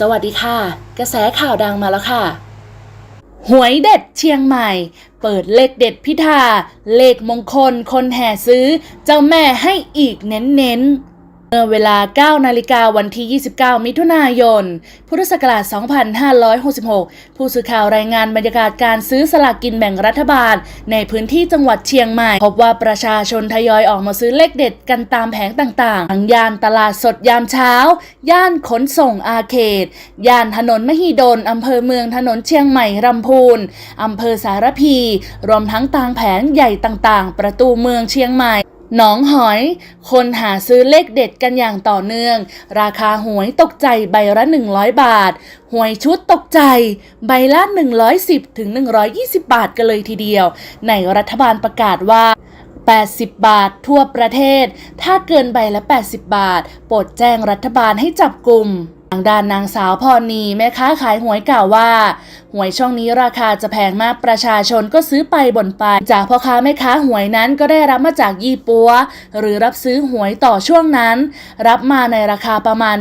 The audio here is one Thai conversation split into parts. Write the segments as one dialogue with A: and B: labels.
A: สวัสดีค่ะ กระแสข่าวดังมาแล้วค่ะ หวยเด็ดเชียงใหม่ เปิดเลขเด็ดพิธา เลขมงคลคนแห่ซื้อ เจ้าแม่ให้อีกเน้นๆ เมื่อเวลา 9 นาฬิกาวันที่ 29 มิถุนายน พุทธศักราช 2566 ผู้สื่อข่าวรายงานบรรยากาศการซื้อสลากกินแบ่งรัฐบาล ในพื้นที่จังหวัดเชียงใหม่ พบว่าประชาชนทยอยออกมาซื้อเลขเด็ดกันตามแผงต่างๆ ทั้งย่านตลาดสดยามเช้า ย่านขนส่งอาเขต ย่านถนนมหิดล อำเภอเมืองถนนเชียงใหม่รำพูน อำเภอสารพี รวมทั้งตางแผงใหญ่ต่างๆ ประตูเมืองเชียงใหม่ หนองหอย คนหาซื้อเลขเด็ดกันอย่างต่อเนื่อง ราคาหวยตกใจใบละ 100 บาท หวยชุดตกใจ ใบละ 110ถึง120 บาทกันเลยทีเดียว ในรัฐบาลประกาศว่า 80 บาททั่วประเทศ ถ้าเกินใบละ 80 บาท โปรดแจ้งรัฐบาลให้จับกลุ่มทางด้านนางสาวพรณีแม่ค้าขายหวยกล่าวว่า หวยช่องนี้ราคาจะแพงมากประชาชนก็ซื้อไปบ่นไป จากพ่อค้าแม่ค้าหวยนั้นก็ได้รับมาจากยี่ปัว หรือรับซื้อหวยต่อช่วงนั้น รับมาในราคาประมาณ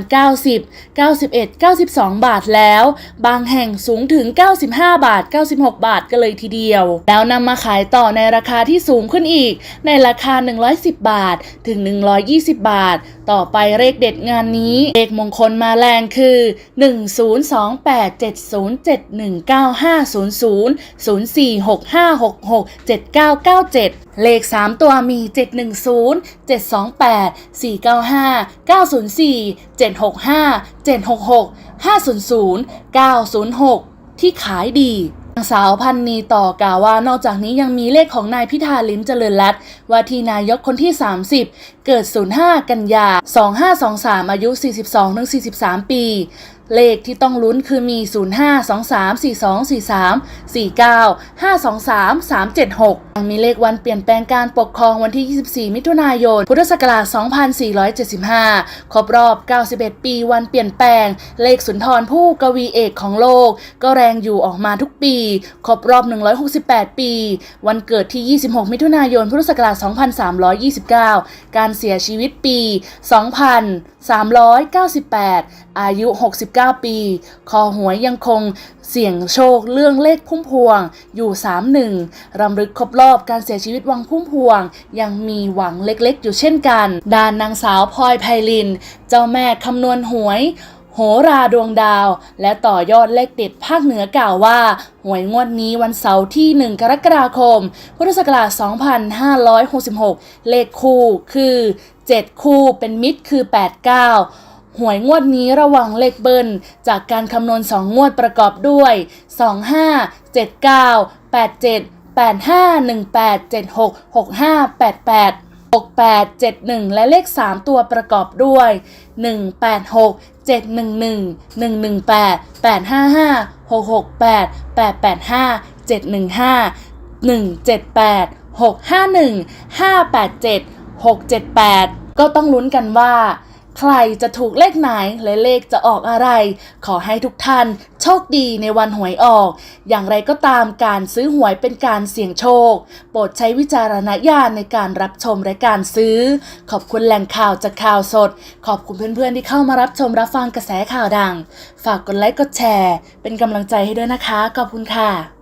A: 90 91 92 บาทแล้ว บางแห่งสูงถึง 95 บาท 96 บาทก็เลยทีเดียว แล้วนำมาขายต่อในราคาที่สูงขึ้นอีก ในราคา 110 บาทถึง 120 บาท ต่อไปเลขเด็ดงานนี้เลขมงคลมาแรงคือ 10287071 09500 046566 7997 เลข 3 ตัวมี 710 728 495 904 765 766 500 906 ที่ขายดีนางสาวพันนีต่อกล่าวว่านอกจากนี้ยังมีเลขของนายพิธาลิมเจริญรัตว่าที่นายกคนที่ 30 เกิด 05 กันยา 2523 อายุ 42-43 ปี เลขที่ต้องลุ้นคือมี 05 23 42 43 49 523 376ยังมีเลขวันเปลี่ยนแปลงการปกครองวันที่ 24 มิถุนายน พุทธศักราช 2475 ครบรอบ 91 ปีวันเปลี่ยนแปลง เลขสุนทรผู้กวีเอกของโลก ก็แรงอยู่ออกมาทุกปี ครบรอบ 168 ปี วันเกิดที่ 26 มิถุนายน พุทธศักราช 2329 การเสียชีวิตปี 2398 อายุ 69ปี คอหวยยังคงเสี่ยงโชคเรื่องเลขพุ่มพวงอยู่ 31 รำลึกครบรอบการเสียชีวิตวังพุ่มพวง ยังมีหวังเล็กๆ อยู่เช่นกันด้านนางสาวพลอยไพลิน เจ้าแม่คำนวณหวยโหราดวงดาว และต่อยอดเลขเด็ดภาคเหนือกล่าวว่า หวยงวดนี้วันเสาร์ที่ 1 กรกฎาคม พุทธศักราช 2566 เลขคู่คือ 7 คู่เป็นมิตรคือ 89 หวยงวดนี้ระวังเลขเบิ้ลจากการคำนวณ 2 งวดประกอบด้วย 25 79 87 85 18 76 65 88 6871 และเลข 3 ตัวประกอบด้วย 186 711 118 855 668 885 715 178 651 587 678 ก็ต้องลุ้นกันว่า ใครจะถูกเลขไหนและเลขจะออกอะไร ขอให้ทุกท่านโชคดีในวันหวยออก อย่างไรก็ตามการซื้อหวยเป็นการเสี่ยงโชค โปรดใช้วิจารณญาณในการรับชมและการซื้อ ขอบคุณแหล่งข่าวจากข่าวสด ขอบคุณเพื่อนๆที่เข้ามารับชมรับฟังกระแสข่าวดัง ฝากกดไลค์กดแชร์ เป็นกำลังใจให้ด้วยนะคะ ขอบคุณค่ะ